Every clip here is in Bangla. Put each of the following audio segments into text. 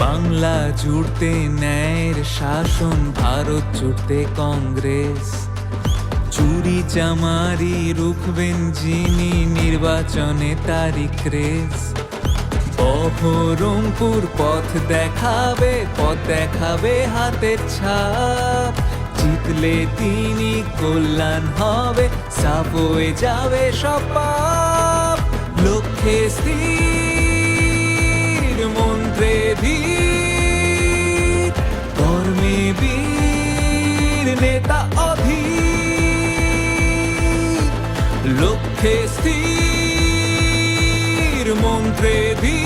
বাংলা জুড়তে ন্যায়ের শাসন, ভারত জুড়তে কংগ্রেস। চুরি চামারি রুখবেন যিনি, নির্বাচনে তারিখ রেস বহরমপুর পথ দেখাবে পথ দেখাবে হাতের ছাপ। জিতলে তিনি কল্যাণ হবে হয়ে যাবে সব লক্ষ্যে স্থির ধীর কর্মে বীর নেতা অধীর। লক্ষ্যে স্থির মন্ত্রে ধীর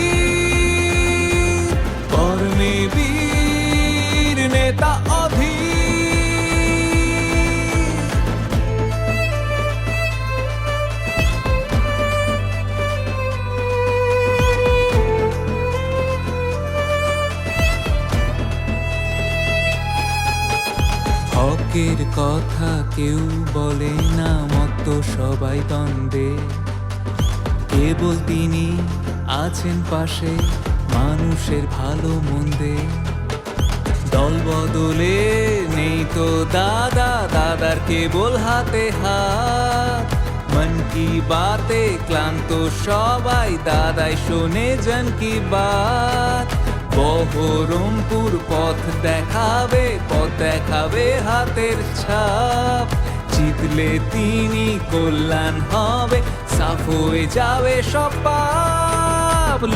হকের কথা কেউ বলে না মত সবাই দ্বন্দ্বে। কেবল তিনি আছেন পাশে, মানুষের ভালো মন্দে। দল বদলে নেই তো দাদা, দাদার কেবল হাতে হাত। মন কি বাতে ক্লান্ত সবাই, দাদাই শোনে জন কি বাত। বহরমপুর পথ দেখাবে, পথ দেখাবে হাতের ছাপ। জিতলে তিনি কল্যাণ হবে, সাফ হয়ে যাবে সব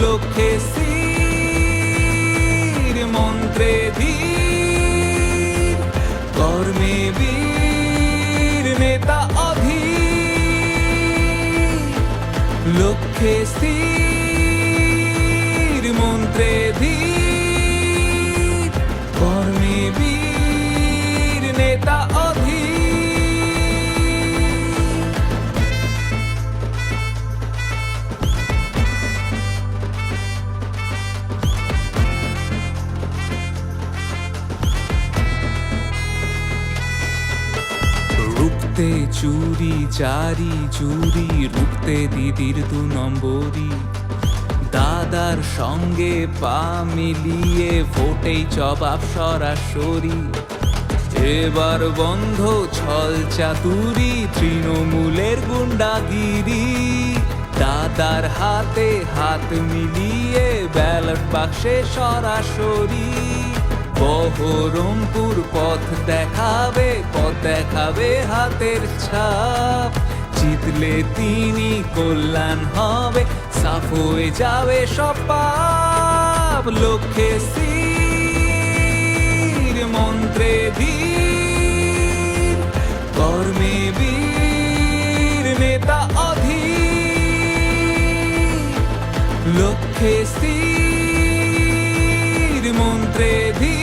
লক্ষ্যে স্থির, মন্ত্রে ধীর। কর্মে বীর, নেতা অধীর। লক্ষ্যে স্থির, মন্ত্রে ধীর। রুখতে চুরি চারি চুরি রুখতে দিদির দু নম্বরি দাদার সঙ্গে পা মিলিয়ে ভোটেই জবাব সরাসরি। এবার বন্ধ ছল চাতুরি, তৃণমূলের গুন্ডাগিরি। দাদার হাতে হাত মিলিয়ে ব্যালট বাক্সে সরাসরি। বহরমপুর পথ দেখাবে দেখাবে হাতের ছাপ। জিতলে তিনি কল্যাণ হবে, সাফ হয়ে যাবে সব পাপ। লক্ষ্যে স্থির, মন্ত্রে ধীর। কর্মে বীর, নেতা অধীর। লক্ষ্যে স্থির, মন্ত্রে ধীর।